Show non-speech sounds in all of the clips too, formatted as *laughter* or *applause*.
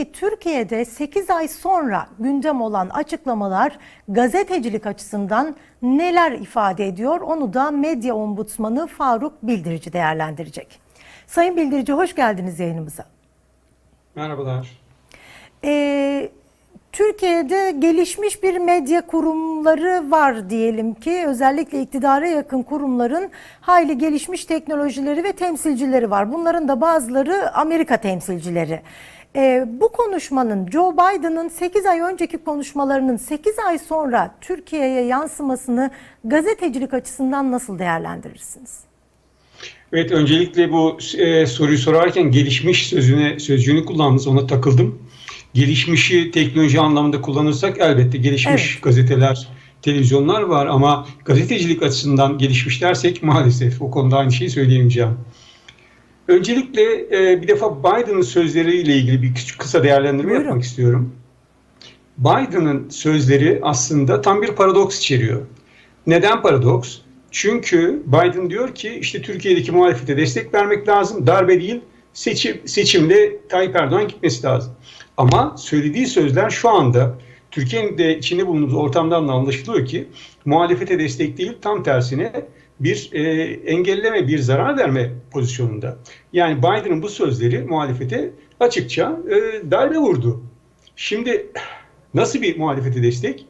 Peki Türkiye'de 8 ay sonra gündem olan açıklamalar gazetecilik açısından neler ifade ediyor? Onu da medya ombudsmanı Faruk Bildirici değerlendirecek. Sayın Bildirici hoş geldiniz yayınımıza. Merhabalar. Ee, Türkiye'de gelişmiş bir medya kurumları var diyelim ki özellikle iktidara yakın kurumların hayli gelişmiş teknolojileri ve temsilcileri var. Bunların da bazıları Amerika temsilcileri. Ee, bu konuşmanın Joe Biden'ın 8 ay önceki konuşmalarının 8 ay sonra Türkiye'ye yansımasını gazetecilik açısından nasıl değerlendirirsiniz? Evet öncelikle bu e, soruyu sorarken gelişmiş sözüne sözcüğünü kullandınız ona takıldım. Gelişmişi teknoloji anlamında kullanırsak elbette gelişmiş Evet. gazeteler, televizyonlar var ama gazetecilik açısından gelişmiş dersek maalesef o konuda aynı şeyi söyleyemeyeceğim. Öncelikle e, bir defa Biden'ın sözleriyle ilgili bir küçük kısa değerlendirme Buyurun. yapmak istiyorum. Biden'ın sözleri aslında tam bir paradoks içeriyor. Neden paradoks? Çünkü Biden diyor ki işte Türkiye'deki muhalefete destek vermek lazım. Darbe değil seçim, seçimde Tayyip Erdoğan gitmesi lazım. Ama söylediği sözler şu anda Türkiye'nin de içinde bulunduğumuz ortamdan da anlaşılıyor ki muhalefete destek değil tam tersine bir e, engelleme, bir zarar verme pozisyonunda. Yani Biden'ın bu sözleri muhalefete açıkça e, darbe vurdu. Şimdi nasıl bir muhalefete destek?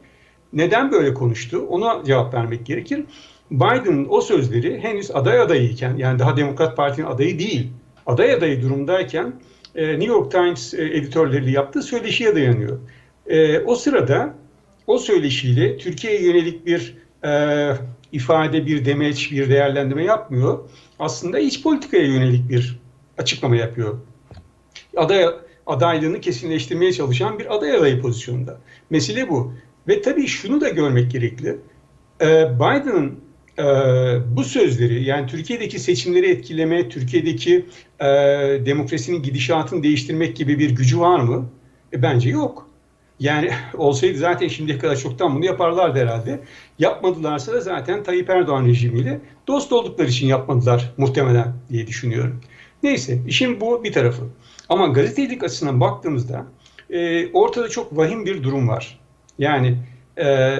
Neden böyle konuştu? Ona cevap vermek gerekir. Biden'ın o sözleri henüz aday adayıyken yani daha Demokrat Parti'nin adayı değil, aday adayı durumdayken e, New York Times e, editörleriyle yaptığı söyleşiye dayanıyor. E, o sırada o söyleşiyle Türkiye'ye yönelik bir e, ifade, bir demeç, bir değerlendirme yapmıyor. Aslında iç politikaya yönelik bir açıklama yapıyor. Aday adaylığını kesinleştirmeye çalışan bir aday adayı pozisyonunda. Mesele bu. Ve tabii şunu da görmek gerekli. Biden'ın e, bu sözleri yani Türkiye'deki seçimleri etkileme, Türkiye'deki e, demokrasinin gidişatını değiştirmek gibi bir gücü var mı? E, bence yok. Yani *laughs* olsaydı zaten şimdiye kadar çoktan bunu yaparlardı herhalde. Yapmadılarsa da zaten Tayyip Erdoğan rejimiyle dost oldukları için yapmadılar muhtemelen diye düşünüyorum. Neyse işin bu bir tarafı. Ama gazetecilik açısından baktığımızda e, ortada çok vahim bir durum var. Yani e,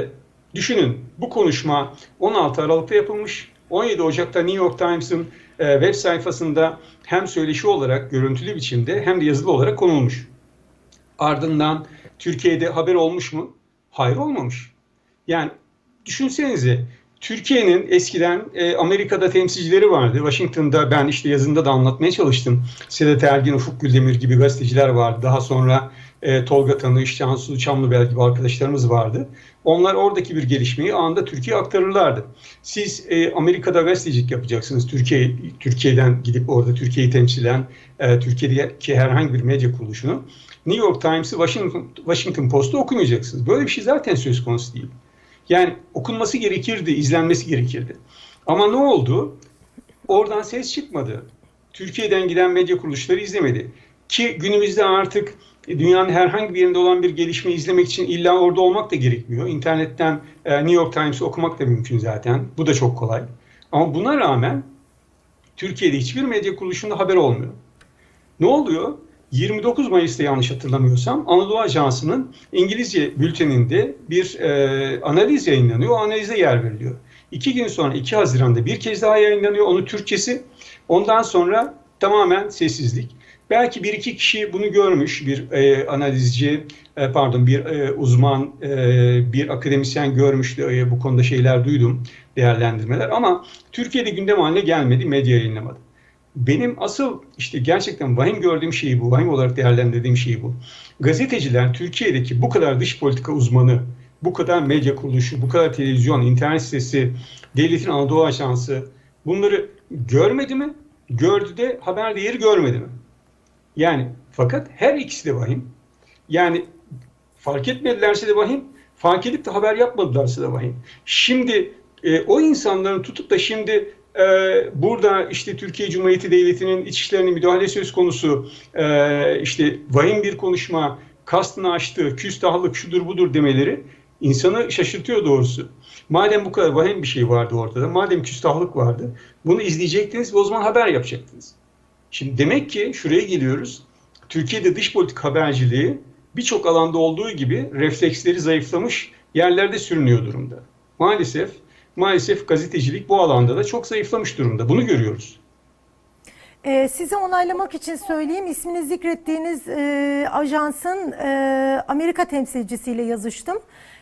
düşünün bu konuşma 16 Aralık'ta yapılmış. 17 Ocak'ta New York Times'ın e, web sayfasında hem söyleşi olarak görüntülü biçimde hem de yazılı olarak konulmuş. Ardından Türkiye'de haber olmuş mu? Hayır olmamış. Yani düşünsenize Türkiye'nin eskiden e, Amerika'da temsilcileri vardı. Washington'da ben işte yazında da anlatmaya çalıştım. Sedat Ergin, Ufuk Güldemir gibi gazeteciler vardı. Daha sonra e, Tolga Tanış, Cansu Çamlıbel gibi arkadaşlarımız vardı. Onlar oradaki bir gelişmeyi anında Türkiye'ye aktarırlardı. Siz e, Amerika'da gazetecilik yapacaksınız. Türkiye Türkiye'den gidip orada Türkiye'yi temsilen e, Türkiye'deki herhangi bir medya kuruluşunu New York Times'ı Washington, Washington Post'u okumayacaksınız. Böyle bir şey zaten söz konusu değil. Yani okunması gerekirdi, izlenmesi gerekirdi. Ama ne oldu? Oradan ses çıkmadı. Türkiye'den giden medya kuruluşları izlemedi. Ki günümüzde artık dünyanın herhangi bir yerinde olan bir gelişmeyi izlemek için illa orada olmak da gerekmiyor. İnternetten e, New York Times'ı okumak da mümkün zaten. Bu da çok kolay. Ama buna rağmen Türkiye'de hiçbir medya kuruluşunda haber olmuyor. Ne oluyor? 29 Mayıs'ta yanlış hatırlamıyorsam Anadolu Ajansı'nın İngilizce bülteninde bir e, analiz yayınlanıyor. O analize yer veriliyor. İki gün sonra 2 Haziran'da bir kez daha yayınlanıyor. Onun Türkçesi. Ondan sonra tamamen sessizlik. Belki bir iki kişi bunu görmüş. Bir e, analizci, e, pardon bir e, uzman, e, bir akademisyen görmüştü. E, bu konuda şeyler duydum, değerlendirmeler. Ama Türkiye'de gündem haline gelmedi, medya yayınlamadı. Benim asıl işte gerçekten vahim gördüğüm şey bu, vahim olarak değerlendirdiğim şey bu. Gazeteciler Türkiye'deki bu kadar dış politika uzmanı, bu kadar medya kuruluşu, bu kadar televizyon, internet sitesi, devletin Anadolu Ajansı bunları görmedi mi? Gördü de haber değeri görmedi mi? Yani fakat her ikisi de vahim. Yani fark etmedilerse de vahim, fark edip de haber yapmadılarsa da vahim. Şimdi e, o insanların tutup da şimdi e, burada işte Türkiye Cumhuriyeti Devleti'nin iç işlerine müdahale söz konusu, e, işte vahim bir konuşma, kastını aştı, küstahlık şudur budur demeleri insanı şaşırtıyor doğrusu. Madem bu kadar vahim bir şey vardı ortada, madem küstahlık vardı, bunu izleyecektiniz ve o zaman haber yapacaktınız. Şimdi demek ki şuraya geliyoruz. Türkiye'de dış politik haberciliği birçok alanda olduğu gibi refleksleri zayıflamış yerlerde sürünüyor durumda. Maalesef maalesef gazetecilik bu alanda da çok zayıflamış durumda. Bunu görüyoruz. Ee, size onaylamak için söyleyeyim. İsmini zikrettiğiniz e, ajansın e, Amerika temsilcisiyle yazıştım.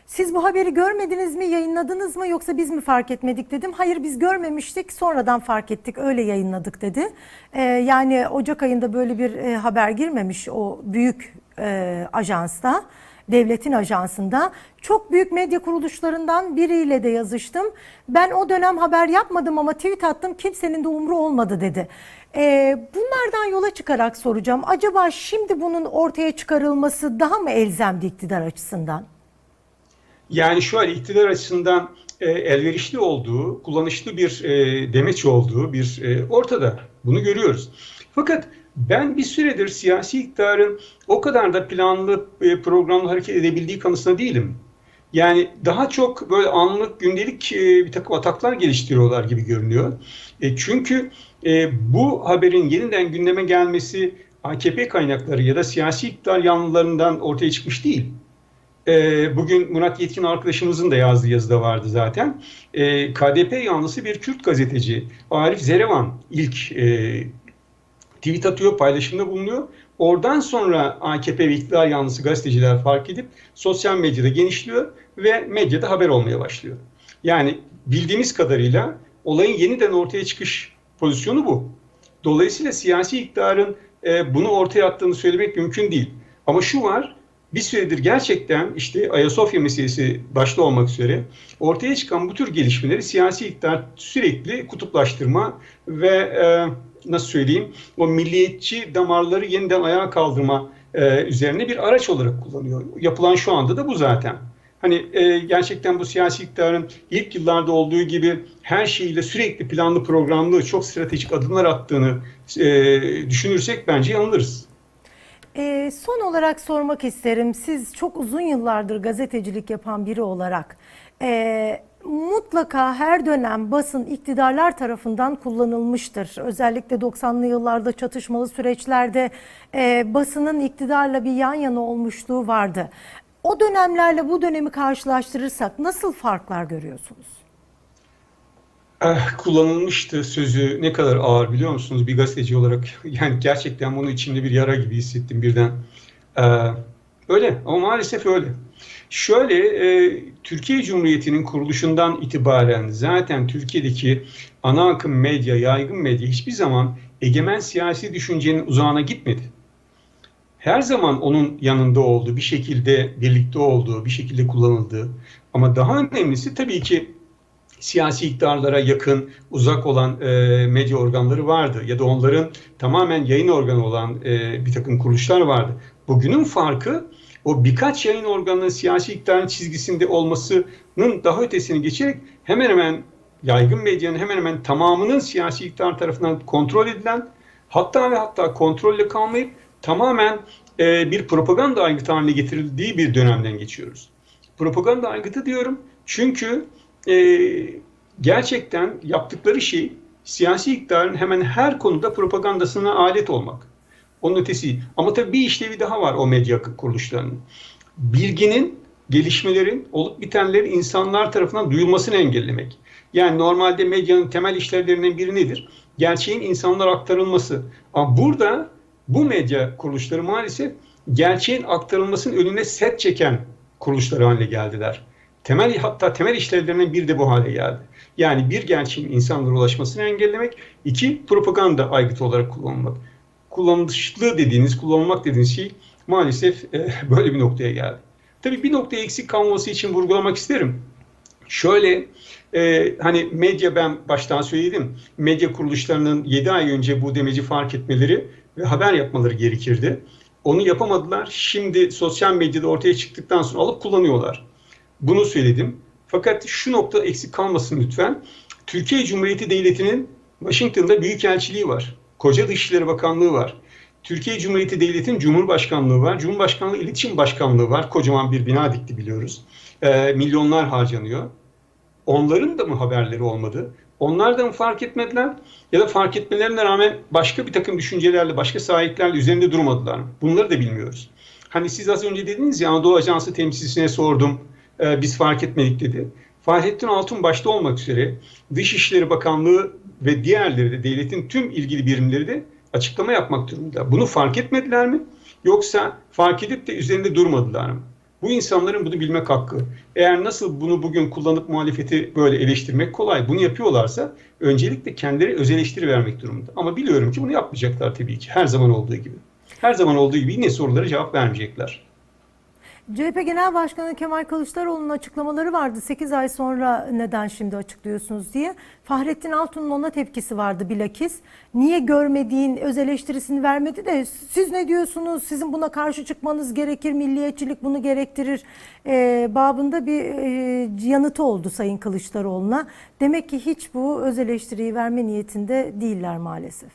Siz bu haberi görmediniz mi, yayınladınız mı yoksa biz mi fark etmedik dedim. Hayır biz görmemiştik, sonradan fark ettik, öyle yayınladık dedi. Ee, yani Ocak ayında böyle bir e, haber girmemiş o büyük e, ajansta devletin ajansında çok büyük medya kuruluşlarından biriyle de yazıştım. Ben o dönem haber yapmadım ama tweet attım kimsenin de umru olmadı dedi. Ee, bunlardan yola çıkarak soracağım. Acaba şimdi bunun ortaya çıkarılması daha mı elzemdi iktidar açısından? Yani an iktidar açısından e, elverişli olduğu, kullanışlı bir e, demeç olduğu bir e, ortada. Bunu görüyoruz. Fakat ben bir süredir siyasi iktidarın o kadar da planlı e, programlı hareket edebildiği kanısında değilim. Yani daha çok böyle anlık gündelik e, bir takım ataklar geliştiriyorlar gibi görünüyor. E, çünkü e, bu haberin yeniden gündeme gelmesi AKP kaynakları ya da siyasi iktidar yanlılarından ortaya çıkmış değil. E, bugün Murat Yetkin arkadaşımızın da yazdığı yazıda vardı zaten. E, KDP yanlısı bir Kürt gazeteci Arif Zerevan ilk e, tweet atıyor, paylaşımda bulunuyor. Oradan sonra AKP ve iktidar yanlısı gazeteciler fark edip sosyal medyada genişliyor ve medyada haber olmaya başlıyor. Yani bildiğimiz kadarıyla olayın yeniden ortaya çıkış pozisyonu bu. Dolayısıyla siyasi iktidarın e, bunu ortaya attığını söylemek mümkün değil. Ama şu var, bir süredir gerçekten işte Ayasofya meselesi başta olmak üzere ortaya çıkan bu tür gelişmeleri siyasi iktidar sürekli kutuplaştırma ve e, nasıl söyleyeyim o milliyetçi damarları yeniden ayağa kaldırma e, üzerine bir araç olarak kullanıyor. Yapılan şu anda da bu zaten. Hani e, gerçekten bu siyasi iktidarın ilk yıllarda olduğu gibi her şeyiyle sürekli planlı programlı çok stratejik adımlar attığını e, düşünürsek bence yanılırız. E, son olarak sormak isterim. Siz çok uzun yıllardır gazetecilik yapan biri olarak e, mutlaka her dönem basın iktidarlar tarafından kullanılmıştır. Özellikle 90'lı yıllarda çatışmalı süreçlerde e, basının iktidarla bir yan yana olmuşluğu vardı. O dönemlerle bu dönemi karşılaştırırsak nasıl farklar görüyorsunuz? Eh, kullanılmıştı sözü ne kadar ağır biliyor musunuz bir gazeteci olarak *laughs* yani gerçekten bunu içimde bir yara gibi hissettim birden. Ee, öyle ama maalesef öyle. Şöyle e, Türkiye Cumhuriyeti'nin kuruluşundan itibaren zaten Türkiye'deki ana akım medya, yaygın medya hiçbir zaman egemen siyasi düşüncenin uzağına gitmedi. Her zaman onun yanında olduğu, bir şekilde birlikte olduğu, bir şekilde kullanıldığı ama daha önemlisi tabii ki siyasi iktidarlara yakın, uzak olan e, medya organları vardı. Ya da onların tamamen yayın organı olan e, bir takım kuruluşlar vardı. Bugünün farkı o birkaç yayın organının siyasi iktidarın çizgisinde olmasının daha ötesini geçerek hemen hemen yaygın medyanın hemen hemen tamamının siyasi iktidar tarafından kontrol edilen hatta ve hatta kontrolle kalmayıp tamamen e, bir propaganda aygıtı haline getirildiği bir dönemden geçiyoruz. Propaganda aygıtı diyorum çünkü e, gerçekten yaptıkları şey siyasi iktidarın hemen her konuda propagandasına alet olmak. Onun ötesi. Ama tabii bir işlevi daha var o medya kuruluşlarının. Bilginin, gelişmelerin, olup bitenlerin insanlar tarafından duyulmasını engellemek. Yani normalde medyanın temel işlevlerinden biri nedir? Gerçeğin insanlara aktarılması. Ama burada bu medya kuruluşları maalesef gerçeğin aktarılmasının önüne set çeken kuruluşlar haline geldiler. Temel hatta temel işlevlerinden biri de bu hale geldi. Yani bir gerçeğin insanlara ulaşmasını engellemek, iki propaganda aygıtı olarak kullanılmak. Kullanışlı dediğiniz, kullanılmak dediğiniz şey maalesef e, *laughs* böyle bir noktaya geldi. Tabii bir noktaya eksik kalması için vurgulamak isterim. Şöyle e, hani medya ben baştan söyledim. Medya kuruluşlarının 7 ay önce bu demeci fark etmeleri ve haber yapmaları gerekirdi. Onu yapamadılar. Şimdi sosyal medyada ortaya çıktıktan sonra alıp kullanıyorlar. Bunu söyledim. Fakat şu nokta eksik kalmasın lütfen. Türkiye Cumhuriyeti Devleti'nin Washington'da büyükelçiliği var. Koca Dışişleri Bakanlığı var. Türkiye Cumhuriyeti Devleti'nin Cumhurbaşkanlığı var. Cumhurbaşkanlığı İletişim Başkanlığı var. Kocaman bir bina dikti biliyoruz. E, milyonlar harcanıyor. Onların da mı haberleri olmadı? Onlar da mı fark etmediler ya da fark etmelerine rağmen başka bir takım düşüncelerle, başka sahiplerle üzerinde durmadılar mı? Bunları da bilmiyoruz. Hani siz az önce dediniz ya Anadolu Ajansı temsilcisine sordum, e, biz fark etmedik dedi. Fahrettin Altun başta olmak üzere Dışişleri Bakanlığı ve diğerleri de devletin tüm ilgili birimleri de açıklama yapmak durumunda. Bunu fark etmediler mi? Yoksa fark edip de üzerinde durmadılar mı? Bu insanların bunu bilmek hakkı. Eğer nasıl bunu bugün kullanıp muhalefeti böyle eleştirmek kolay, bunu yapıyorlarsa öncelikle kendileri öz eleştiri vermek durumunda. Ama biliyorum ki bunu yapmayacaklar tabii ki her zaman olduğu gibi. Her zaman olduğu gibi yine sorulara cevap vermeyecekler. CHP Genel Başkanı Kemal Kılıçdaroğlu'nun açıklamaları vardı. 8 ay sonra neden şimdi açıklıyorsunuz diye. Fahrettin Altun'un ona tepkisi vardı bilakis. Niye görmediğin öz eleştirisini vermedi de siz ne diyorsunuz? Sizin buna karşı çıkmanız gerekir. Milliyetçilik bunu gerektirir. Ee, babında bir e, yanıtı oldu Sayın Kılıçdaroğlu'na. Demek ki hiç bu öz eleştiriyi verme niyetinde değiller maalesef.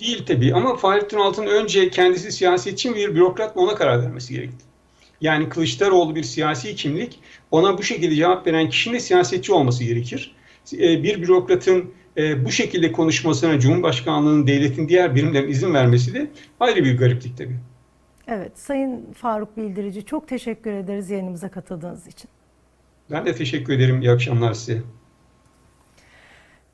Değil tabii ama Fahrettin Altun önce kendisi siyasetçi bir bürokrat mı ona karar vermesi gerekti. Yani Kılıçdaroğlu bir siyasi kimlik, ona bu şekilde cevap veren kişinin de siyasetçi olması gerekir. E, Bir bürokratın e, bu şekilde konuşmasına Cumhurbaşkanlığı'nın, devletin diğer birimlerin izin vermesi de ayrı bir gariplik tabii. Evet Sayın Faruk Bildirici çok teşekkür ederiz yayınımıza katıldığınız için. Ben de teşekkür ederim. İyi akşamlar size.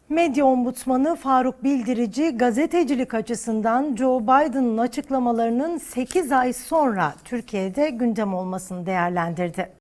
Medya Ombudsmanı Faruk Bildirici gazetecilik açısından Joe Biden'ın açıklamalarının 8 ay sonra Türkiye'de gündem olmasını değerlendirdi.